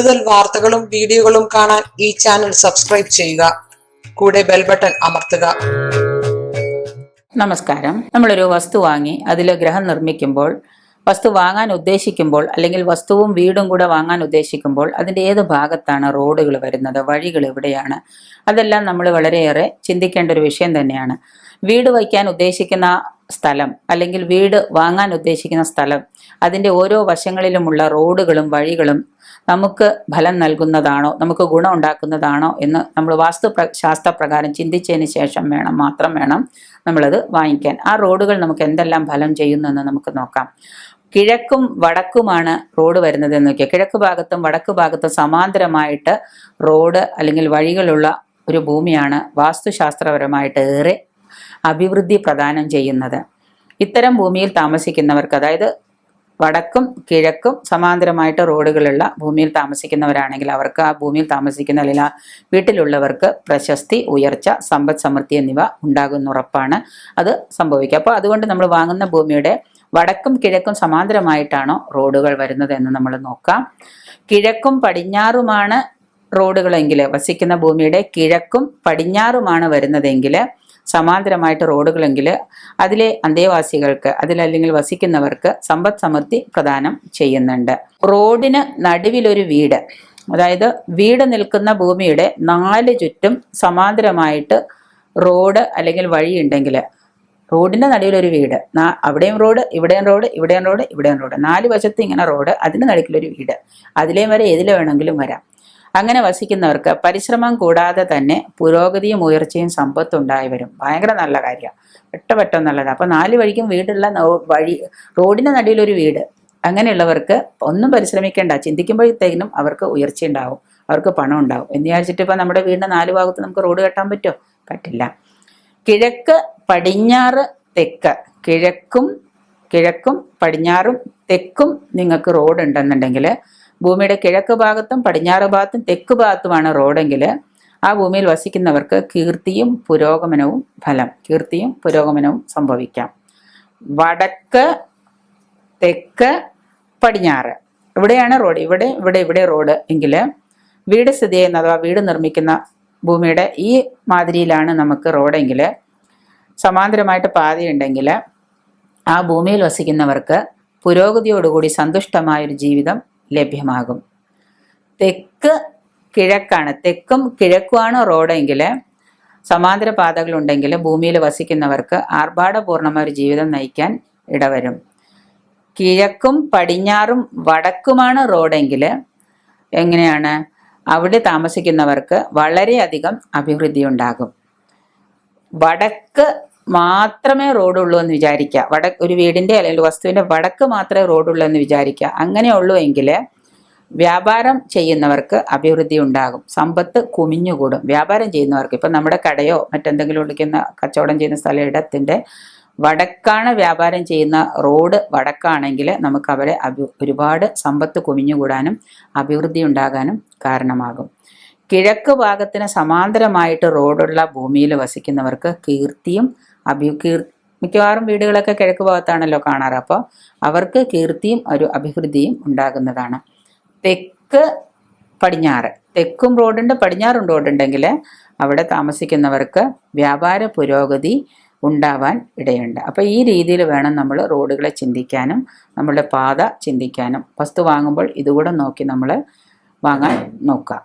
കൂടുതൽ വാർത്തകളും വീഡിയോകളും കാണാൻ ഈ ചാനൽ സബ്സ്ക്രൈബ് ചെയ്യുക. കൂടെ ബെൽ ബട്ടൺ അമർത്തുക. നമസ്കാരം. നമ്മളൊരു വസ്തു വാങ്ങി അതിൽ ഗ്രഹം നിർമ്മിക്കുമ്പോൾ വസ്തു വാങ്ങാൻ ഉദ്ദേശിക്കുമ്പോൾ അല്ലെങ്കിൽ വസ്തുവും വീടും കൂടെ വാങ്ങാൻ ഉദ്ദേശിക്കുമ്പോൾ അതിന്റെ ഏത് ഭാഗത്താണ് റോഡുകൾ വരുന്നത് വഴികൾ എവിടെയാണ്? അതെല്ലാം നമ്മൾ വളരെയേറെ ചിന്തിക്കേണ്ട ഒരു വിഷയം തന്നെയാണ്. വീട് വയ്ക്കാൻ ഉദ്ദേശിക്കുന്ന സ്ഥലം അല്ലെങ്കിൽ വീട് വാങ്ങാൻ ഉദ്ദേശിക്കുന്ന സ്ഥലം അതിന്റെ ഓരോ വശങ്ങളിലുമുള്ള റോഡുകളും വഴികളും നമുക്ക് ഫലം നൽകുന്നതാണോ നമുക്ക് ഗുണം ഉണ്ടാക്കുന്നതാണോ എന്ന് നമ്മൾ വാസ്തു പ്ര ശാസ്ത്രപ്രകാരം ചിന്തിച്ചതിന് ശേഷം വേണം മാത്രം വേണം നമ്മളത് വാങ്ങിക്കാൻ. ആ റോഡുകൾ നമുക്ക് എന്തെല്ലാം ഫലം ചെയ്യുന്നെന്ന് നമുക്ക് നോക്കാം. കിഴക്കും വടക്കുമാണ് റോഡ് വരുന്നത് എന്ന് നോക്കിയാൽ കിഴക്ക് ഭാഗത്തും വടക്ക് ഭാഗത്തും സമാന്തരമായിട്ട് റോഡ് അല്ലെങ്കിൽ വഴികളുള്ള ഒരു ഭൂമിയാണ് വാസ്തുശാസ്ത്രപരമായിട്ട് ഏറെ അഭിവൃദ്ധി പ്രദാനം ചെയ്യുന്നത്. ഇത്തരം ഭൂമിയിൽ താമസിക്കുന്നവർക്ക് അതായത് വടക്കും കിഴക്കും സമാന്തരമായിട്ട് റോഡുകളുള്ള ഭൂമിയിൽ താമസിക്കുന്നവരാണെങ്കിൽ അവർക്ക് ആ ഭൂമിയിൽ താമസിക്കുന്ന അല്ലെങ്കിൽ ആ വീട്ടിലുള്ളവർക്ക് പ്രശസ്തി ഉയർച്ച സമ്പദ് സമൃദ്ധി എന്നിവ ഉണ്ടാകുന്ന ഉറപ്പാണ് അത് സംഭവിക്കുക. അപ്പോൾ അതുകൊണ്ട് നമ്മൾ വാങ്ങുന്ന ഭൂമിയുടെ വടക്കും കിഴക്കും സമാന്തരമായിട്ടാണോ റോഡുകൾ വരുന്നത് എന്ന് നമ്മൾ നോക്കാം. കിഴക്കും പടിഞ്ഞാറുമാണ് റോഡുകളെങ്കിൽ വസിക്കുന്ന ഭൂമിയുടെ കിഴക്കും പടിഞ്ഞാറുമാണ് വരുന്നതെങ്കിൽ സമാന്തരമായിട്ട് റോഡുകളെങ്കിൽ അതിലെ അന്തേവാസികൾക്ക് അതിലല്ലെങ്കിൽ വസിക്കുന്നവർക്ക് സമ്പദ് സമൃദ്ധി പ്രദാനം ചെയ്യുന്നുണ്ട്. റോഡിന് നടുവിലൊരു വീട് അതായത് വീട് നിൽക്കുന്ന ഭൂമിയുടെ നാല് ചുറ്റും സമാന്തരമായിട്ട് റോഡ് അല്ലെങ്കിൽ വഴി ഉണ്ടെങ്കിൽ റോഡിന്റെ നടുവിലൊരു വീട് അവിടെയും റോഡ് ഇവിടെയും റോഡ് ഇവിടെയും റോഡ് ഇവിടെയും റോഡ് നാല് വശത്ത് ഇങ്ങനെ റോഡ് അതിന് നടുക്കിലൊരു വീട്. അതിലേയും വരെ ഏതിൽ വേണമെങ്കിലും വരാം. അങ്ങനെ വസിക്കുന്നവർക്ക് പരിശ്രമം കൂടാതെ തന്നെ പുരോഗതിയും ഉയർച്ചയും സമ്പത്തും ഉണ്ടായി വരും ഭയങ്കര നല്ല കാര്യമാണ് പെട്ട നല്ലതാണ് അപ്പോൾ നാല് വഴിക്കും വീടുള്ള വഴി റോഡിന്റെ നടുവിലൊരു വീട്. അങ്ങനെയുള്ളവർക്ക് ഒന്നും പരിശ്രമിക്കേണ്ട. ചിന്തിക്കുമ്പോഴത്തേക്കും അവർക്ക് ഉയർച്ച ഉണ്ടാവും. അവർക്ക് പണം ഉണ്ടാവും. എന്ന് വിചാരിച്ചിട്ട് ഇപ്പം നമ്മുടെ വീടിന്റെ നാല് ഭാഗത്ത് നമുക്ക് റോഡ് കെട്ടാൻ പറ്റുമോ പറ്റില്ല. കിഴക്ക് പടിഞ്ഞാറ് തെക്ക്. കിഴക്കും കിഴക്കും പടിഞ്ഞാറും തെക്കും നിങ്ങൾക്ക് റോഡ് ഉണ്ടെന്നുണ്ടെങ്കിൽ ഭൂമിയുടെ കിഴക്ക് ഭാഗത്തും പടിഞ്ഞാറ് ഭാഗത്തും തെക്ക് ഭാഗത്തുമാണ് റോഡെങ്കിൽ ആ ഭൂമിയിൽ വസിക്കുന്നവർക്ക് കീർത്തിയും പുരോഗമനവും ഫലം കീർത്തിയും പുരോഗമനവും സംഭവിക്കാം. വടക്ക് തെക്ക് പടിഞ്ഞാറ്. ഇവിടെയാണ് റോഡ്. ഇവിടെ ഇവിടെ ഇവിടെ റോഡ് എങ്കിൽ വീട് സ്ഥിതി ചെയ്യുന്ന അഥവാ വീട് നിർമ്മിക്കുന്ന ഭൂമിയുടെ ഈ മാതിരിയിലാണ് നമുക്ക് റോഡെങ്കിൽ സമാന്തരമായിട്ട് പാതയുണ്ടെങ്കിൽ ആ ഭൂമിയിൽ വസിക്കുന്നവർക്ക് പുരോഗതിയോടുകൂടി സന്തുഷ്ടമായൊരു ജീവിതം ലഭ്യമാകും. തെക്ക് കിഴക്കാണ്. തെക്കും കിഴക്കുമാണ് റോഡെങ്കിൽ സമാന്തര പാതകളുണ്ടെങ്കിൽ ഭൂമിയിൽ വസിക്കുന്നവർക്ക് ആർഭാടപൂർണമായ ഒരു ജീവിതം നയിക്കാൻ ഇടവരും. കിഴക്കും പടിഞ്ഞാറും വടക്കുമാണ് റോഡെങ്കിൽ എങ്ങനെയാണ്? അവിടെ താമസിക്കുന്നവർക്ക് വളരെയധികം അഭിവൃദ്ധി ഉണ്ടാകും വടക്ക് മാത്രമേ റോഡുള്ളൂ എന്ന് വിചാരിക്കുക വട ഒരു വീടിന്റെ അല്ലെങ്കിൽ വസ്തുവിന്റെ വടക്ക് മാത്രമേ റോഡുള്ളൂ എന്ന് വിചാരിക്കുക അങ്ങനെയുള്ളൂ എങ്കിൽ വ്യാപാരം ചെയ്യുന്നവർക്ക് അഭിവൃദ്ധി ഉണ്ടാകും. സമ്പത്ത് കുമിഞ്ഞുകൂടും. വ്യാപാരം ചെയ്യുന്നവർക്ക് ഇപ്പം നമ്മുടെ കടയോ മറ്റെന്തെങ്കിലും വിളിക്കുന്ന കച്ചവടം ചെയ്യുന്ന സ്ഥല ഇടത്തിന്റെ വടക്കാണ് വ്യാപാരം ചെയ്യുന്ന റോഡ് വടക്കാണെങ്കിൽ നമുക്ക് അവരെ അഭി ഒരുപാട് സമ്പത്ത് കുമിഞ്ഞുകൂടാനും അഭിവൃദ്ധി ഉണ്ടാകാനും കാരണമാകും. കിഴക്ക് ഭാഗത്തിന് സമാന്തരമായിട്ട് റോഡുള്ള ഭൂമിയിൽ വസിക്കുന്നവർക്ക് കീർത്തിയും അഭി കീർ മിക്കവാറും വീടുകളൊക്കെ കിഴക്ക് ഭാഗത്താണല്ലോ കാണാറ്. അപ്പോൾ അവർക്ക് കീർത്തിയും ഒരു അഭിവൃദ്ധിയും ഉണ്ടാകുന്നതാണ്. തെക്ക് പടിഞ്ഞാറ്. തെക്കും റോഡുണ്ട് പടിഞ്ഞാറും റോഡുണ്ടെങ്കിൽ അവിടെ താമസിക്കുന്നവർക്ക് വ്യാപാര പുരോഗതി ഉണ്ടാവാൻ ഇടയുണ്ട്. അപ്പോൾ ഈ രീതിയിൽ വേണം നമ്മൾ റോഡുകളെ ചിന്തിക്കാനും നമ്മളുടെ പാത ചിന്തിക്കാനും. വസ്തു വാങ്ങുമ്പോൾ ഇതുകൂടെ നോക്കി നമ്മൾ വാങ്ങാൻ നോക്കുക.